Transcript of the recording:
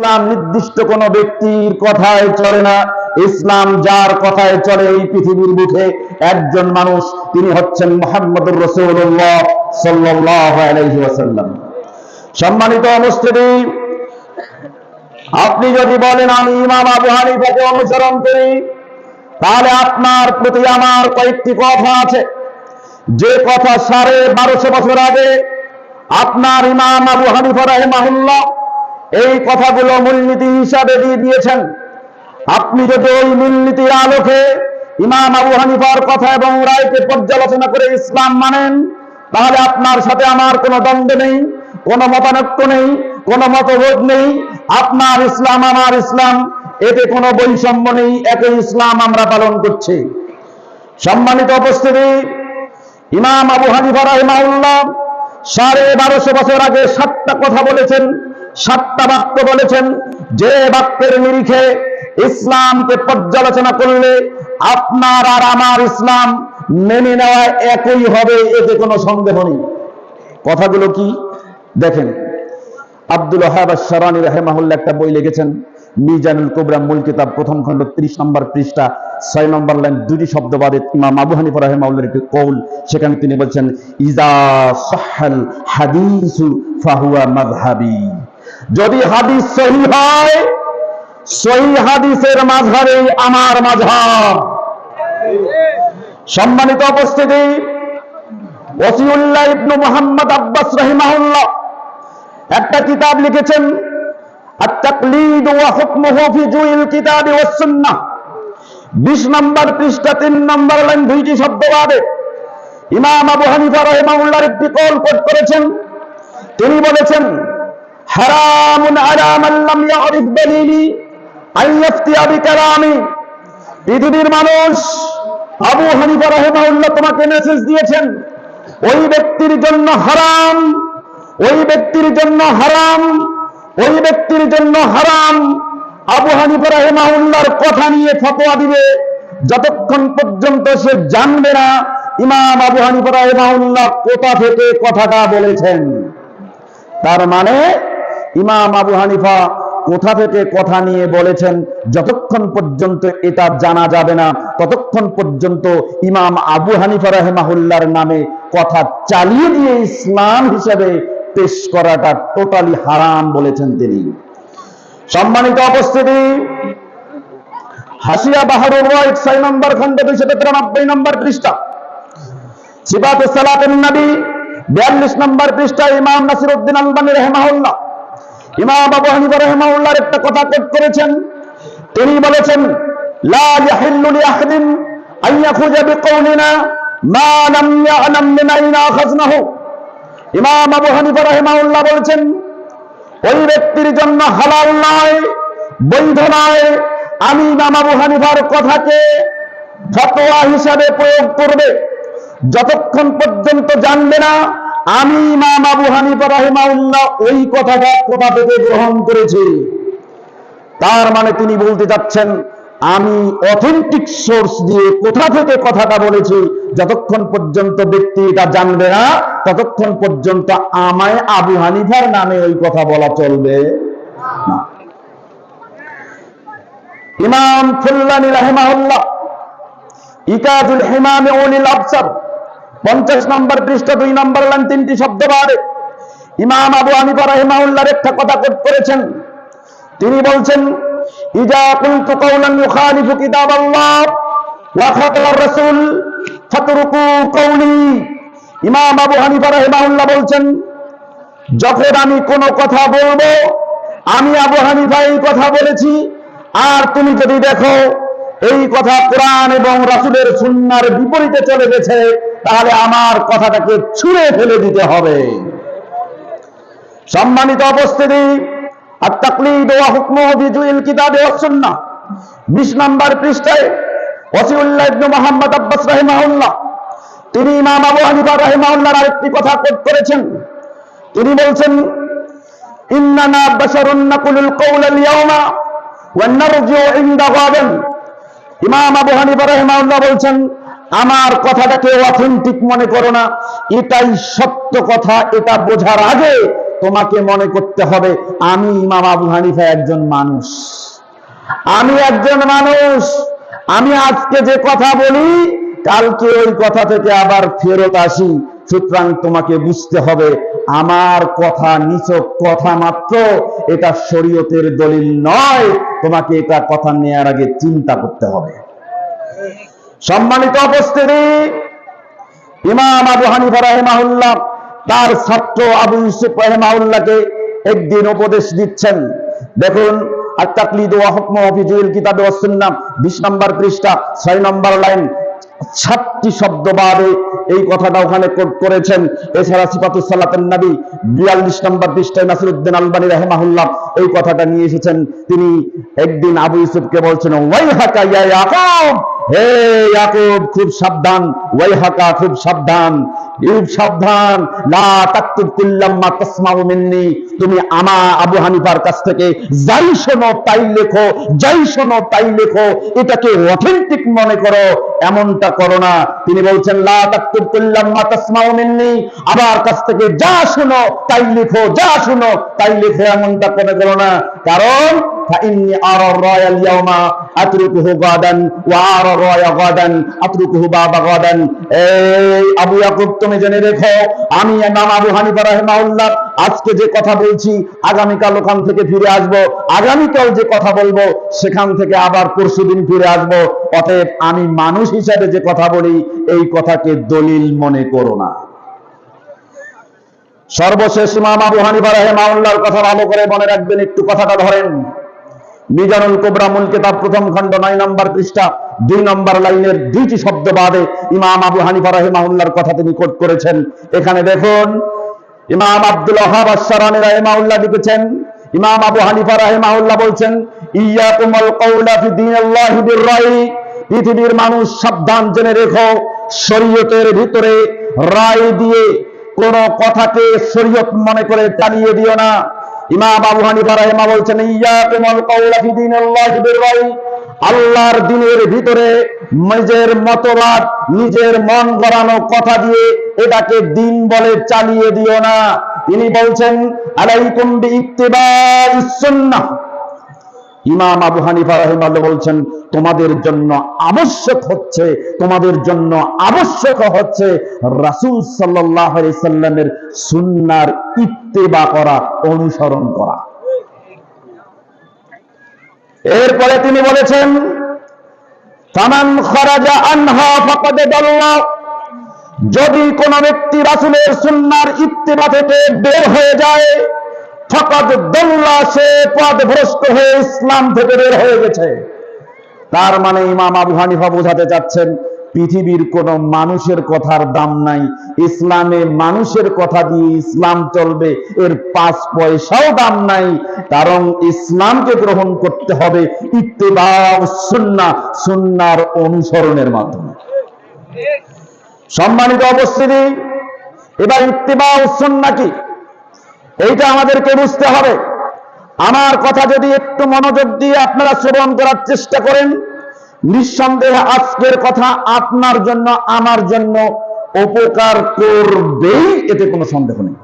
ইসলাম নির্দিষ্ট কোন ব্যক্তির কথায় চলে না। ইসলাম যার কথায় চলে এই পৃথিবীর বুকে একজন মানুষ, তিনি হচ্ছেন মোহাম্মদুর রসুল্লাহ সাল্লাহ সম্মানিত অনুষ্ঠিতি আপনি যদি বলেন, আমি ইমাম আবু হানিফাকে অনুসরণ করি তাহলে আপনার প্রতি আমার কয়েকটি কথা আছে। যে কথা সাড়ে বারোশো বছর আগে আপনার ইমাম আবু হানিফা রাহিমাহুল্লাহ এই কথাগুলো মূলনীতি হিসাবে দিয়ে দিয়েছেন। আপনি যদি ওই মূলনীতির আলোকে ইমাম আবু হানিফার কথা এবং রায়কে পর্যালোচনা করে ইসলাম মানেন, তাহলে আপনার সাথে আমার কোনো দ্বন্দ্ব নেই, কোনো মতানৈক্য নেই, কোনো মতভেদ নেই। আপনার ইসলাম, আমার ইসলাম, এতে কোনো বৈষম্য নেই, একই ইসলাম আমরা পালন করছি। সম্মানিত উপস্থিতি, ইমাম আবু হানিফা রাহিমাউল্লাহ সাড়ে বারোশো বছর আগে সাতটা কথা বলেছেন। সাতটা বাক্য বলেছেন, যে বাক্যের নিরিখে ইসলামকে পর্যালোচনা করলে আপনার আর আমার ইসলাম মেনে নেওয়া একই হবে, এতে কোনো সন্দেহ নেই। কথাগুলো কি? দেখেন, আব্দুল ওহাব সারানি রাহেমাহুল্লাহ একটা বই লিখেছেন, মিজানুল কুবরা মূল কিতাব, প্রথম খণ্ড, ত্রিশ নম্বর পৃষ্ঠা, ছয় নম্বর লাইন, দুটি শব্দ বাদে ইমাম আবু হানিফা রাহেমাউল্লাহর একটি কৌল, সেখানে তিনি বলছেন ইজা সাহাল হাদিসু ফাহুয়া মাযহাবি। যদি হাদিস সহি হয় সহি হাদিসের মাঝহারে আমার মাঝহাব সম্মানিত উপস্থিতি ওসিউল্লাহ ইবনু মোহাম্মদ আব্বাস রহিমাহুল্লাহ একটা কিতাব লিখেছেন التقليد وحكمه في جوء الكتاب والسنة 20 নম্বর পৃষ্ঠা 3 নম্বর লাইন দুইটি শব্দ বাদে ইমাম আবু হানিফা রাহিমাহুল্লাহর একটি কল কোট করেছেন তিনি বলেছেন হারামুন আলা মান লাম ইয়ারিফ দলিলি আন ইয়াফতিয়া বিকালামি। পৃথিবীর মানুষ আবু হানিফা রাহিমাহুল্লাহ তোমাকে মেসেজ দিয়েছেন, ওই ব্যক্তির জন্য হারাম, ওই ব্যক্তির জন্য হারাম, ওই ব্যক্তির জন্য হারাম। আবু হানিফা রাহিমাহুল্লাহর কথা নিয়ে ফতোয়া দিবে, যতক্ষণ পর্যন্ত সে জানবে না ইমাম আবু হানিফা রাহিমাহুল্লাহ কোথা থেকে কথাটা বলেছেন। তার মানে ইমাম আবু হানিফা কোথা থেকে কথা নিয়ে বলেছেন, যতক্ষণ পর্যন্ত এটা জানা যাবে না, ততক্ষণ পর্যন্ত ইমাম আবু হানিফা রাহেমাহুল্লার নামে কথা চালিয়ে দিয়ে ইসলাম হিসেবে পেশ করাটা টোটালি হারাম বলেছেন তিনি। সম্মানিত উপস্থিতি, হাসিয়া বাহারুর রয় ছয় নম্বর খন্ড দুইশো তিরানব্বই নম্বর পৃষ্ঠা। সিবাত সালাতের নবী বিয়াল্লিশ নম্বর পৃষ্ঠা ইমাম নাসির উদ্দিন আলবানী রহমাউল্লাহ ইমাম আবু হানিফা রহমাউল্লাহর একটা কথা কোট করেছেন। তিনি বলেছেন, লা ইয়াহিল্লু লিআহাদিন আন ইয়াখুজা বিকাউলিনা মা লাম ইয়ালাম মিন আইনা আখাযনাহু ইমাম আবু হানিফা রহমাউল্লাহ বলেছেন, ওই ব্যক্তির জন্য হালাল নয়, বৈধ নয়। আমি ইমাম আবু হানিফার কথাকে ফতোয়া হিসাবে প্রয়োগ করবে। যতক্ষণ পর্যন্ত জানবে না আমি ইমাম আবু হানিফা রাহিমাউল্লাহ ওই কথাটা কোথা থেকে গ্রহণ করেছি? তার মানে তিনি বলতে যাচ্ছেন, আমি অথেন্টিক সোর্স দিয়ে কোথা থেকে কথাটা বলেছি? যতক্ষণ পর্যন্ত ব্যক্তি এটা জানবে না, ততক্ষণ পর্যন্ত আমায় আবু হানিফার নামে ওই কথা বলা চলবে ইমাম ফুল্লানি রাহিমাহুল্লাহ, ইকাজুল হিমামে অনিল আফসার পঞ্চাশ নম্বর পৃষ্ঠ, দুই নম্বর লাইন, তিনটি শব্দ বাড়ে ইমাম আবু হানিফা রাহিমাহুল্লাহর একটা কথা করেছেন। তিনি বলছেন ইমাম আবু বলছেন, যখন আমি কোনো কথা বলব, আমি আবু হানিফা এই কথা বলেছি, আর তুমি যদি দেখো, এই কথা কোরআন এবং রাসূলের সুন্নার বিপরীতে চলে গেছে তাহলে আমার কথাটাকে ছুঁড়ে ফেলে দিতে হবে। সম্মানিত উপস্থিতি আর তাকলিদ ওয়া হুকমু বিজুইল কিতাবে সুন্নাহ। 20 নম্বর পৃষ্ঠায় ওসিউল্লাহ ইবনে মুহাম্মদ আব্বাস তিনি ইমাম আবু হানিফা আরেকটি কথা কোট করেছেন। তিনি বলছেন, ইন্নানা বাশারুন নাকুলুল কওলাল ইয়াওমা ওয়া নারজিউ ইনদা গাদান ইমাম আবু হানিফা বলছেন আমার কথাটাকে অথেন্টিক মনে করো না। এটাই সত্য কথা, এটা বোঝার আগে তোমাকে মনে করতে হবে, আমি ইমাম আবু হানিফা একজন মানুষ। আমি একজন মানুষ। আমি আজকে যে কথা বলি, কালকে ওই কথা থেকে আবার ফেরত আসি। সুতরাং তোমাকে বুঝতে হবে, আমার কথা নিচক কথা মাত্র, এটা শরীয়তের দলিল নয়। তোমাকে এটা কথা নেয়ার আগে চিন্তা করতে হবে। সম্মানিত উপস্থিতি, ইমাম আবু হানিফা রাহেমাহুল্লাহ তার ছাত্র আবু ইউসুফ রাহেমাহুল্লাহকে একদিন উপদেশ দিচ্ছেন। দেখুন আত্মাকলিদ ওয়া হুকম ফিজুল কিতাবে ওয়াস সুন্নাহ 20 নম্বর পৃষ্ঠা 6 নম্বর লাইন। সাতটি শব্দ বাদে এই কথাটা ওখানে করেছেন। এছাড়া নবী 42 নম্বর রাহিমাহুল্লাহ এই কথাটা নিয়ে এসেছেন। তিনি একদিন আবু ইউসুফকে বলছেন, ওয়াইহাকা ইয়া ইয়াকুব! হে ইয়াকুব, খুব সাবধান। ওয়াইহাকা, খুব সাবধান। খুব সাবধান। লা তাকতুব কুল্লাম্মা তাসমাউ মিন্নি। তুমি আমা আবু হানিফার কাছ থেকে যাই শোনো তাই লেখো, যাই শোনো তাই লেখো, এটাকে অথেন্টিক মনে করো, এমনটা করো না। তিনি বলছেন, লা তাকতুব কুল্লাম্মা তাসমাউ মিন্নি। আমার কাছ থেকে যা শোনো তাই লেখো, যা শোনো তাই লেখো, এমনটা মনে করো না। কারণ فإني أرى الراي اليوم أتركه غدا وأرى الراي غدا أتركه بعد غدا এই আবু ইয়াকুব তুমি জেনে রেখো আমি ইমাম আবু হানিফা রাহিমাহুল্লাহ আজকে যে কথা বলছি আগামীকাল ওখান থেকে ফিরে আসব আগামীকাল যে কথা বলবো সেখান থেকে আবার পরশুদিন ফিরে আসব অতএব আমি মানুষ হিসাবে যে কথা বলি এই কথাকে দলিল মনে করো না সর্বশেষ ইমাম আবু হানিফা রাহিমাহুল্লাহর কথা ভালো করে মনে রাখবেন একটু কথাটা ধরেন মিজানুল কোবরা মূল কেতাব প্রথম খণ্ড নয় নম্বর পৃষ্ঠা, দুই নম্বর লাইনের দুইটি শব্দ বাদে ইমাম আবু হানিফা রাহিমাহুল্লাহর কথা তিনি কোট করেছেন। এখানে দেখুন, ইমাম আব্দুল ওহাব আশরানি রাহিমাহুল্লাহ লিখেছেন, ইমাম আবু হানিফা রাহিমাহুল্লাহ বলছেন, ইয়াকুমুল কওলা ফি দীনিল্লাহি বিররাই পৃথিবীর মানুষ সাবধান জেনে রেখো, শরীয়তের ভিতরে রায় দিয়ে কোন কথাকে শরীয়ত মনে করে চালিয়ে দিও না। বলছেন আল্লাহর দিনের ভিতরে নিজের মতবাদ, নিজের মন গড়ানো কথা দিয়ে এটাকে দিন বলে চালিয়ে দিও না। তিনি বলছেন, আলাইকুম বিইত্তিবাইস সুন্নাহ ইমাম আবু হানিফা রহিমাল্লাহ বলছেন, তোমাদের জন্য আবশ্যক হচ্ছে, তোমাদের জন্য আবশ্যক হচ্ছে রাসূল আলাইহি সাল্লামের সুন্নাহর ইত্তেবা করা, অনুসরণ করা। এরপরে তিনি বলেছেন, ফামান খরাজা আনহা ফাকাদ যদি কোন ব্যক্তি রাসূলের সুন্নাহর ইত্তেবা থেকে বের হয়ে যায় তার মানে ইমাম আবু হানিফা বোঝাতে চাচ্ছেন, পৃথিবীর কোন মানুষের কথার দাম নাই। ইসলামে মানুষের কথা দিয়ে ইসলাম চলবে, এর পাঁচ পয়সাও দাম নাই। কারণ ইসলামকে গ্রহণ করতে হবে ইত্তেবা সুন্না, সুন্নার অনুসরণের মাধ্যমে। সম্মানিত অবস্থিতি এবার ইত্তেবা সুন্না কি? এইটা আমাদেরকে বুঝতে হবে। আমার কথা যদি একটু মনোযোগ দিয়ে আপনারা শ্রবণ করার চেষ্টা করেন, নিঃসন্দেহে আজকের কথা আপনার জন্য, আমার জন্য উপকার করবেই, এতে কোনো সন্দেহ নেই।